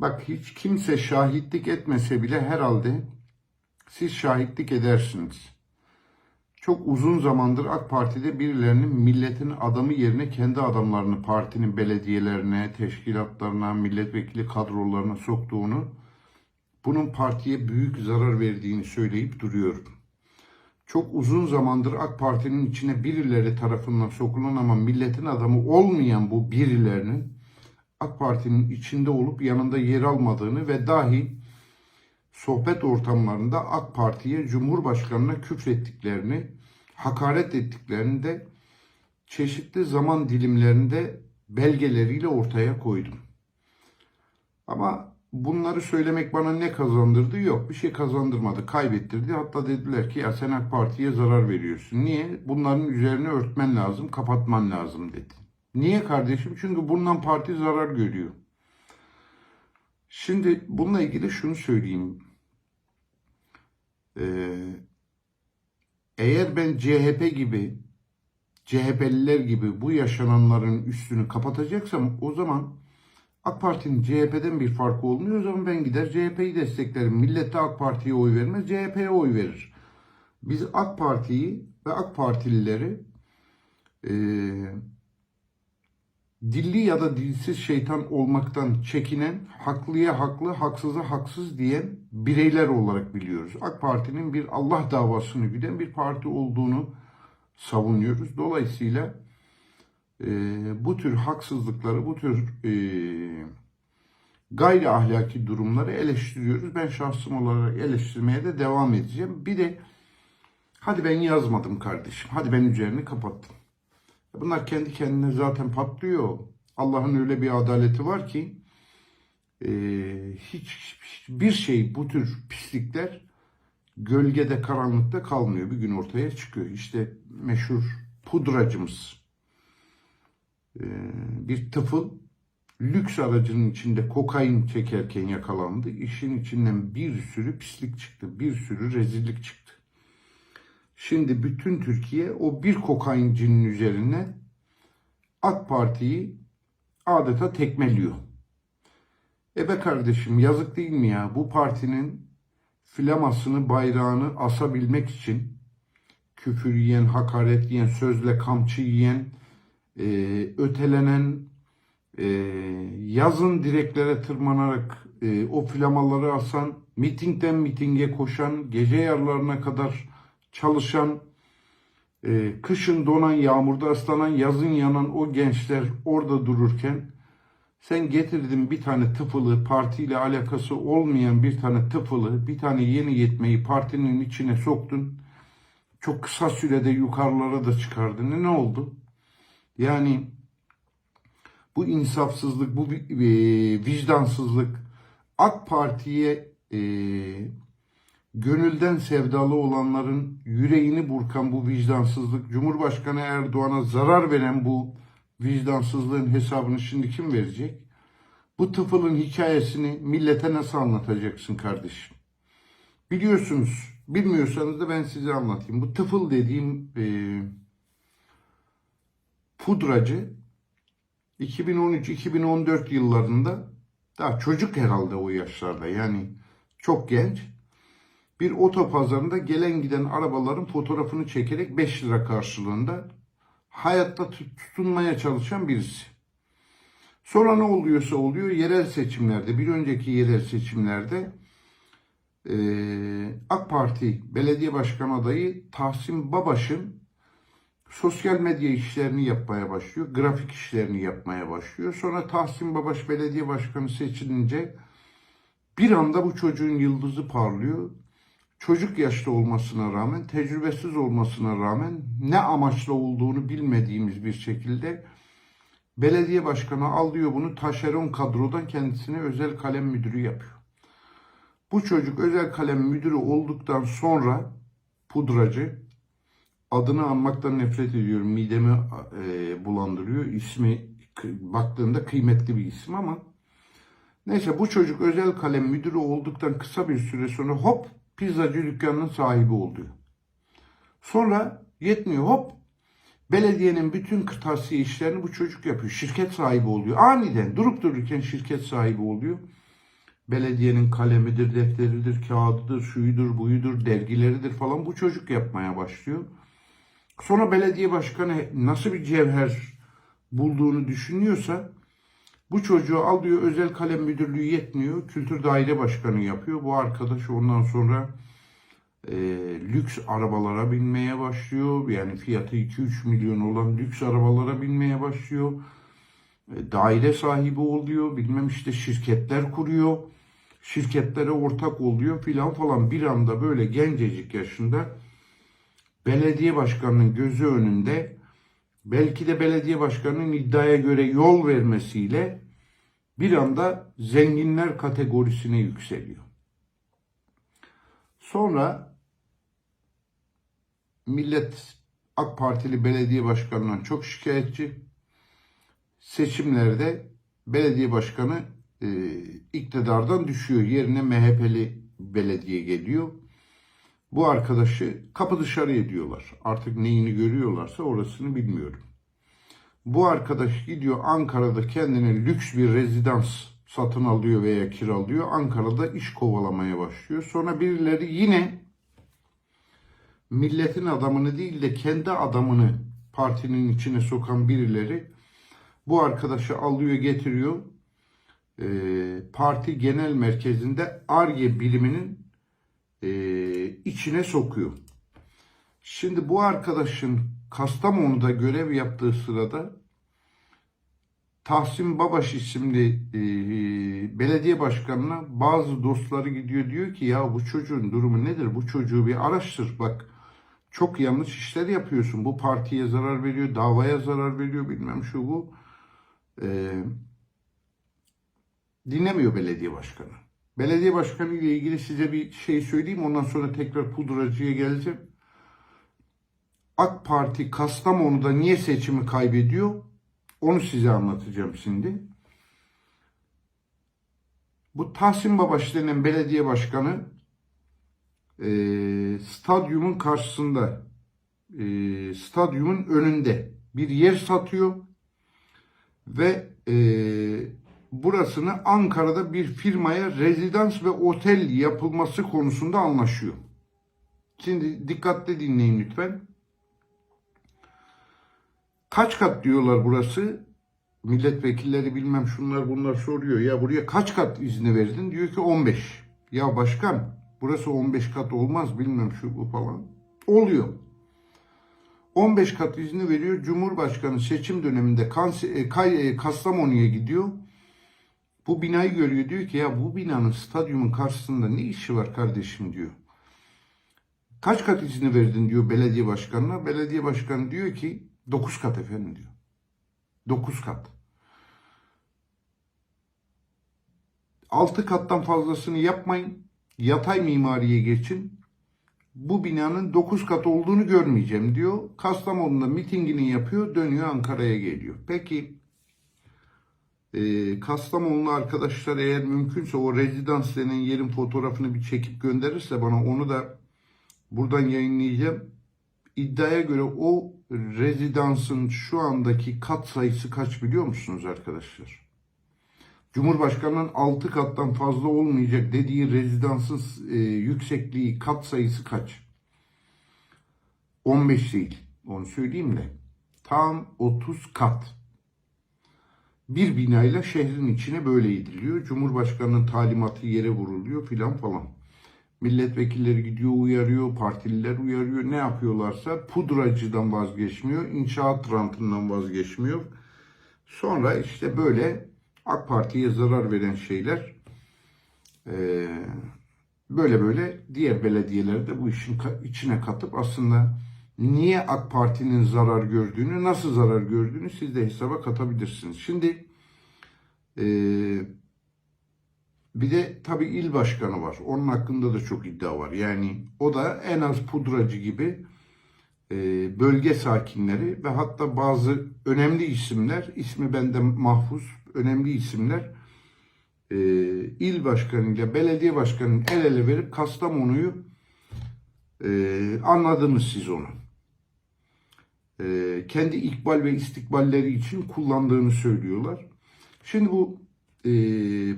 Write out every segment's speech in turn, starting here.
Bak hiç kimse şahitlik etmese bile herhalde siz şahitlik edersiniz. Çok uzun zamandır AK Parti'de birilerinin milletin adamı yerine kendi adamlarını partinin belediyelerine, teşkilatlarına, milletvekili kadrolarına soktuğunu, bunun partiye büyük zarar verdiğini söyleyip duruyorum. Çok uzun zamandır AK Parti'nin içine birileri tarafından sokulan ama milletin adamı olmayan bu birilerinin AK Parti'nin içinde olup yanında yer almadığını ve dahi sohbet ortamlarında AK Parti'ye, Cumhurbaşkanı'na küfrettiklerini, hakaret ettiklerini de çeşitli zaman dilimlerinde belgeleriyle ortaya koydum. Ama bunları söylemek bana ne kazandırdı? Yok bir şey kazandırmadı, kaybettirdi. Hatta dediler ki ya sen AK Parti'ye zarar veriyorsun. Niye? Bunların üzerine örtmen lazım, kapatman lazım dedi. Niye kardeşim? Çünkü bundan parti zarar görüyor. Şimdi bununla ilgili şunu söyleyeyim. Ee, eğer ben CHP gibi, CHP'liler gibi bu yaşananların üstünü kapatacaksam o zaman AK Parti'nin CHP'den bir farkı olmuyor. O zaman ben gider CHP'yi desteklerim. Millet de AK Parti'ye oy vermez, CHP'ye oy verir. Biz AK Parti'yi ve AK Partilileri eee dilli ya da dilsiz şeytan olmaktan çekinen, haklıya haklı, haksıza haksız diyen bireyler olarak biliyoruz. AK Parti'nin bir Allah davasını güden bir parti olduğunu savunuyoruz. Dolayısıyla e, bu tür haksızlıkları, bu tür e, gayri ahlaki durumları eleştiriyoruz. Ben şahsım olarak eleştirmeye de devam edeceğim. Bir de hadi ben yazmadım kardeşim, hadi ben üzerini kapattım. Bunlar kendi kendine zaten patlıyor. Allah'ın öyle bir adaleti var ki e, hiç bir şey bu tür pislikler gölgede karanlıkta kalmıyor. Bir gün ortaya çıkıyor. İşte meşhur pudracımız e, bir tıfıl lüks aracının içinde kokain çekerken yakalandı. İşin içinden bir sürü pislik çıktı. Bir sürü rezillik çıktı. Şimdi bütün Türkiye o bir kokaincinin üzerine AK Parti'yi adeta tekmeliyor. E be kardeşim yazık değil mi ya? Bu partinin flamasını, bayrağını asabilmek için küfür yiyen, hakaret yiyen, sözle kamçı yiyen, e, ötelenen, e, yazın direklere tırmanarak e, o flamaları asan, mitingden mitinge koşan, gece yarlarına kadar çalışan, e, kışın donan, yağmurda ıslanan, yazın yanan o gençler orada dururken sen getirdin bir tane tıfılı, partiyle alakası olmayan bir tane tıfılı, bir tane yeni yetmeyi partinin içine soktun. Çok kısa sürede yukarılara da çıkardın. E, Ne oldu? Yani bu insafsızlık, bu e, vicdansızlık AK Parti'ye e, gönülden sevdalı olanların yüreğini burkan bu vicdansızlık, Cumhurbaşkanı Erdoğan'a zarar veren bu vicdansızlığın hesabını şimdi kim verecek? Bu tıfılın hikayesini millete nasıl anlatacaksın kardeşim? Biliyorsunuz, bilmiyorsanız da ben size anlatayım. Bu tıfıl dediğim e, pudracı 2013-2014 yıllarında daha çocuk herhalde o yaşlarda yani çok genç bir otopazarında gelen giden arabaların fotoğrafını çekerek 5 lira karşılığında hayatta tut- tutunmaya çalışan birisi. Sonra ne oluyorsa oluyor yerel seçimlerde bir önceki yerel seçimlerde AK Parti belediye başkan adayı Tahsin Babaş'ın sosyal medya işlerini yapmaya başlıyor. Grafik işlerini yapmaya başlıyor. Sonra Tahsin Babaş belediye başkanı seçilince bir anda bu çocuğun yıldızı parlıyor. Çocuk yaşta olmasına rağmen, tecrübesiz olmasına rağmen ne amaçla olduğunu bilmediğimiz bir şekilde belediye başkanı alıyor bunu taşeron kadrodan kendisine özel kalem müdürü yapıyor. Bu çocuk özel kalem müdürü olduktan sonra pudracı adını anmaktan nefret ediyorum. Midemi e, bulandırıyor. İsmi baktığında kıymetli bir isim ama neyse bu çocuk özel kalem müdürü olduktan kısa bir süre sonra hop pizzacı dükkanının sahibi oluyor. Sonra yetmiyor hop belediyenin bütün kırtasiye işlerini bu çocuk yapıyor. Şirket sahibi oluyor. Aniden durup dururken şirket sahibi oluyor. belediyenin kalemidir, defteridir, kağıdıdır, şuyudur, buyudur, dergileridir falan bu çocuk yapmaya başlıyor. Sonra belediye başkanı nasıl bir cevher bulduğunu düşünüyorsa bu çocuğu alıyor özel kalem müdürlüğü yetmiyor. Kültür daire başkanı yapıyor. Bu arkadaş ondan sonra e, lüks arabalara binmeye başlıyor. Yani fiyatı 2-3 milyon olan lüks arabalara binmeye başlıyor. E, daire sahibi oluyor. Bilmem işte şirketler kuruyor. Şirketlere ortak oluyor filan falan. Bir anda böyle gencecik yaşında belediye başkanının gözü önünde belki de belediye başkanının iddiaya göre yol vermesiyle bir anda zenginler kategorisine yükseliyor. Sonra millet AK Partili belediye başkanından çok şikayetçi. Seçimlerde belediye başkanı e, iktidardan düşüyor. Yerine MHP'li belediye geliyor. Bu arkadaşı kapı dışarı ediyorlar. Artık neyini görüyorlarsa orasını bilmiyorum. Bu arkadaş gidiyor Ankara'da kendine lüks bir rezidans satın alıyor veya kiralıyor. Ankara'da iş kovalamaya başlıyor. Sonra birileri yine milletin adamını değil de kendi adamını partinin içine sokan birileri bu arkadaşı alıyor getiriyor. Ee, parti genel merkezinde ARGE biriminin e, içine sokuyor. Şimdi bu arkadaşın Kastamonu'da görev yaptığı sırada Tahsin Babaş isimli e, belediye başkanına bazı dostları gidiyor diyor ki ya bu çocuğun durumu nedir? Bu çocuğu bir araştır bak çok yanlış işler yapıyorsun. Bu partiye zarar veriyor, davaya zarar veriyor bilmem şu bu. E, dinlemiyor belediye başkanı. Belediye başkanı ile ilgili size bir şey söyleyeyim. Ondan sonra tekrar pudracıya geleceğim. AK Parti Kastamonu'da niye seçimi kaybediyor? Onu size anlatacağım şimdi. Bu Tahsin Babaş denen belediye başkanı e, stadyumun karşısında e, stadyumun önünde bir yer satıyor ve e, burasını Ankara'da bir firmaya rezidans ve otel yapılması konusunda anlaşıyor. Şimdi dikkatle dinleyin lütfen. Kaç kat diyorlar burası? Milletvekilleri bilmem şunlar bunlar soruyor. Ya buraya kaç kat izni verdin? Diyor ki 15. Ya başkan burası 15 kat olmaz bilmem şu bu falan. Oluyor. 15 kat izni veriyor. Cumhurbaşkanı seçim döneminde e, e, Kastamonu'ya gidiyor. Bu binayı görüyor diyor ki ya bu binanın stadyumun karşısında ne işi var kardeşim diyor. Kaç kat izni verdin diyor belediye başkanına. Belediye başkanı diyor ki 9 kat efendim diyor. 9 kat. 6 kattan fazlasını yapmayın. Yatay mimariye geçin. Bu binanın 9 kat olduğunu görmeyeceğim diyor. Kastamonu'da mitingini yapıyor, dönüyor Ankara'ya geliyor. Peki e, Kastamonulu arkadaşlar eğer mümkünse o rezidans denen yerin fotoğrafını bir çekip gönderirse bana onu da buradan yayınlayacağım. İddiaya göre o rezidansın şu andaki kat sayısı kaç biliyor musunuz arkadaşlar? Cumhurbaşkanının 6 kattan fazla olmayacak dediği rezidansın e, yüksekliği kat sayısı kaç? 15 değil. Onu söyleyeyim de. Tam 30 kat. Bir binayla şehrin içine böyle ediliyor. Cumhurbaşkanının talimatı yere vuruluyor filan falan. Milletvekilleri gidiyor uyarıyor, partililer uyarıyor. Ne yapıyorlarsa pudracıdan vazgeçmiyor, inşaat rantından vazgeçmiyor. Sonra işte böyle AK Parti'ye zarar veren şeyler eee, böyle böyle diğer belediyeler de bu işin içine katıp aslında niye AK Parti'nin zarar gördüğünü, nasıl zarar gördüğünü siz de hesaba katabilirsiniz. Şimdi eee bir de tabii il başkanı var. Onun hakkında da çok iddia var. Yani o da en az pudracı gibi e, bölge sakinleri ve hatta bazı önemli isimler, ismi bende mahfuz, önemli isimler e, il başkanıyla belediye başkanının el ele verip Kastamonu'yu e, anladınız siz onu. E, kendi ikbal ve istikballeri için kullandığını söylüyorlar. Şimdi bu e,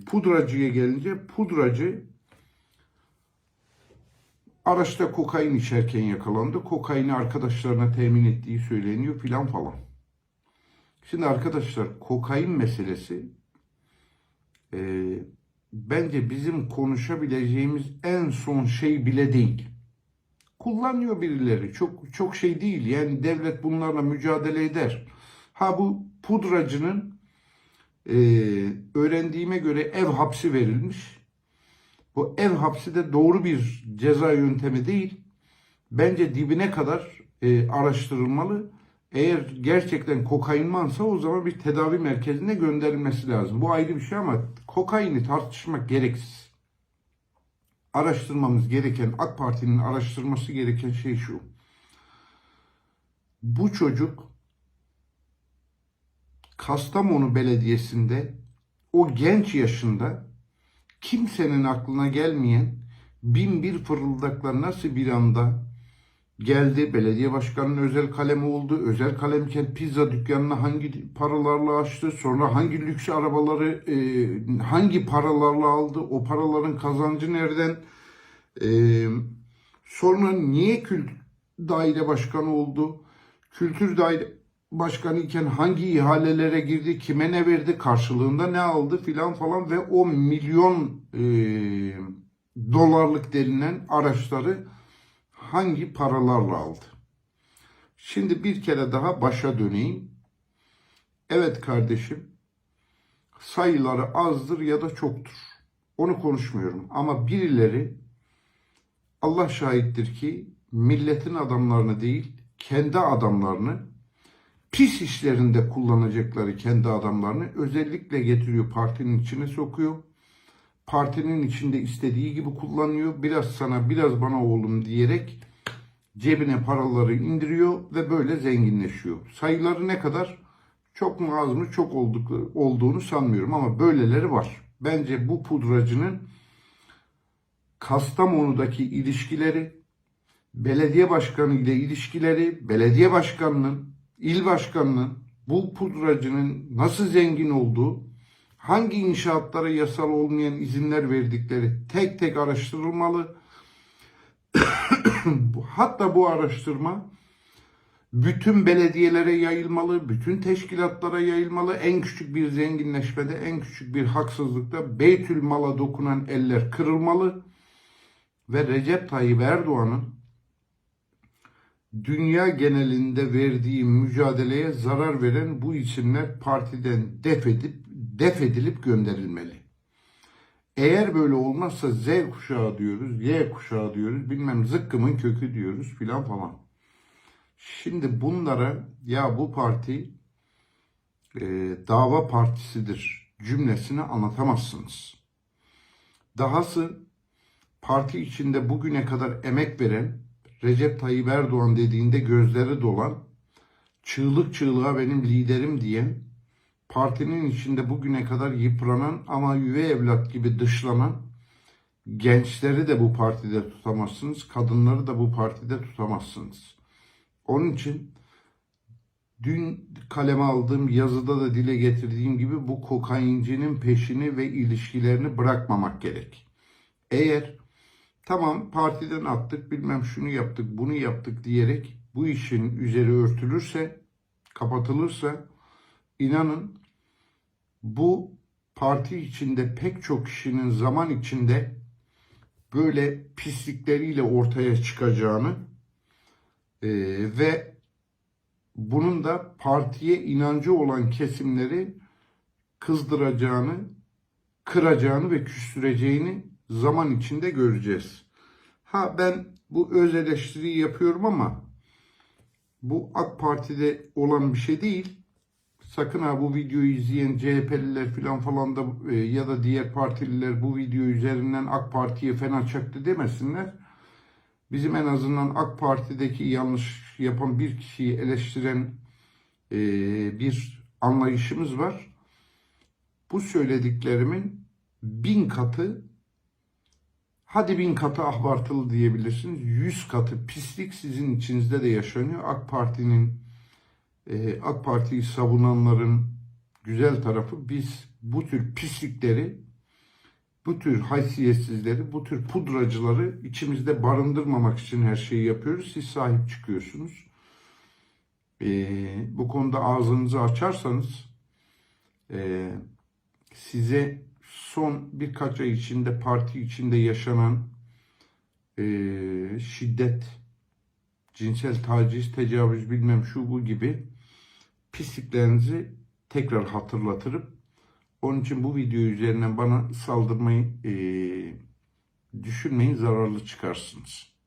pudracıya gelince pudracı araçta kokain içerken yakalandı. Kokaini arkadaşlarına temin ettiği söyleniyor filan falan. Şimdi arkadaşlar kokain meselesi e, bence bizim konuşabileceğimiz en son şey bile değil. Kullanıyor birileri. Çok çok şey değil. Yani devlet bunlarla mücadele eder. Ha bu pudracının e, öğrendiğime göre ev hapsi verilmiş. Bu ev hapsi de doğru bir ceza yöntemi değil. Bence dibine kadar e, araştırılmalı. Eğer gerçekten kokain varsa o zaman bir tedavi merkezine gönderilmesi lazım. Bu ayrı bir şey ama kokaini tartışmak gereksiz. Araştırmamız gereken, AK Parti'nin araştırması gereken şey şu. Bu çocuk Kastamonu Belediyesi'nde o genç yaşında kimsenin aklına gelmeyen bin bir fırıldakla nasıl bir anda geldi. Belediye başkanının özel kalemi oldu. Özel kalemken pizza dükkanını hangi paralarla açtı. Sonra hangi lüks arabaları e, hangi paralarla aldı. O paraların kazancı nereden? E, sonra niye kültür daire başkanı oldu? Kültür daire başkanı iken hangi ihalelere girdi, kime ne verdi, karşılığında ne aldı filan falan ve o milyon e, dolarlık denilen araçları hangi paralarla aldı? Şimdi bir kere daha başa döneyim. Evet kardeşim, sayıları azdır ya da çoktur. Onu konuşmuyorum ama birileri Allah şahittir ki milletin adamlarını değil, kendi adamlarını pis işlerinde kullanacakları kendi adamlarını özellikle getiriyor partinin içine sokuyor. Partinin içinde istediği gibi kullanıyor. Biraz sana biraz bana oğlum diyerek cebine paraları indiriyor ve böyle zenginleşiyor. Sayıları ne kadar? Çok mu az mı çok oldukları, olduğunu sanmıyorum ama böyleleri var. Bence bu pudracının Kastamonu'daki ilişkileri, belediye başkanı ile ilişkileri, belediye başkanının il başkanının bu pudracının nasıl zengin olduğu, hangi inşaatlara yasal olmayan izinler verdikleri tek tek araştırılmalı. Hatta bu araştırma bütün belediyelere yayılmalı, bütün teşkilatlara yayılmalı. En küçük bir zenginleşmede, en küçük bir haksızlıkta Beytül Mal'a dokunan eller kırılmalı ve Recep Tayyip Erdoğan'ın dünya genelinde verdiği mücadeleye zarar veren bu isimler partiden def edip def edilip gönderilmeli. Eğer böyle olmazsa Z kuşağı diyoruz, Y kuşağı diyoruz, bilmem zıkkımın kökü diyoruz filan falan. Şimdi bunlara ya bu parti e, dava partisidir cümlesini anlatamazsınız. Dahası parti içinde bugüne kadar emek veren Recep Tayyip Erdoğan dediğinde gözleri dolan, çığlık çığlığa benim liderim diyen, partinin içinde bugüne kadar yıpranan ama üvey evlat gibi dışlanan gençleri de bu partide tutamazsınız, kadınları da bu partide tutamazsınız. Onun için dün kaleme aldığım yazıda da dile getirdiğim gibi bu kokaincinin peşini ve ilişkilerini bırakmamak gerek. Eğer Tamam partiden attık bilmem şunu yaptık bunu yaptık diyerek bu işin üzeri örtülürse kapatılırsa inanın bu parti içinde pek çok kişinin zaman içinde böyle pislikleriyle ortaya çıkacağını e, ve bunun da partiye inancı olan kesimleri kızdıracağını, kıracağını ve küstüreceğini zaman içinde göreceğiz. Ha ben bu öz eleştiriyi yapıyorum ama bu AK Parti'de olan bir şey değil. Sakın ha bu videoyu izleyen CHP'liler falan falan da e, ya da diğer partililer bu video üzerinden AK Parti'ye fena çaktı demesinler. Bizim en azından AK Parti'deki yanlış yapan bir kişiyi eleştiren e, bir anlayışımız var. Bu söylediklerimin bin katı Hadi bin katı abartılı diyebilirsiniz. Yüz katı pislik sizin içinizde de yaşanıyor. AK Parti'nin e, AK Parti'yi savunanların güzel tarafı biz bu tür pislikleri, bu tür haysiyetsizleri, bu tür pudracıları içimizde barındırmamak için her şeyi yapıyoruz. Siz sahip çıkıyorsunuz. Ee, bu konuda ağzınızı açarsanız e, size son birkaç ay içinde parti içinde yaşanan e, şiddet, cinsel taciz, tecavüz bilmem şu bu gibi pisliklerinizi tekrar hatırlatırım. Onun için bu video üzerinden bana saldırmayı e, düşünmeyin zararlı çıkarsınız.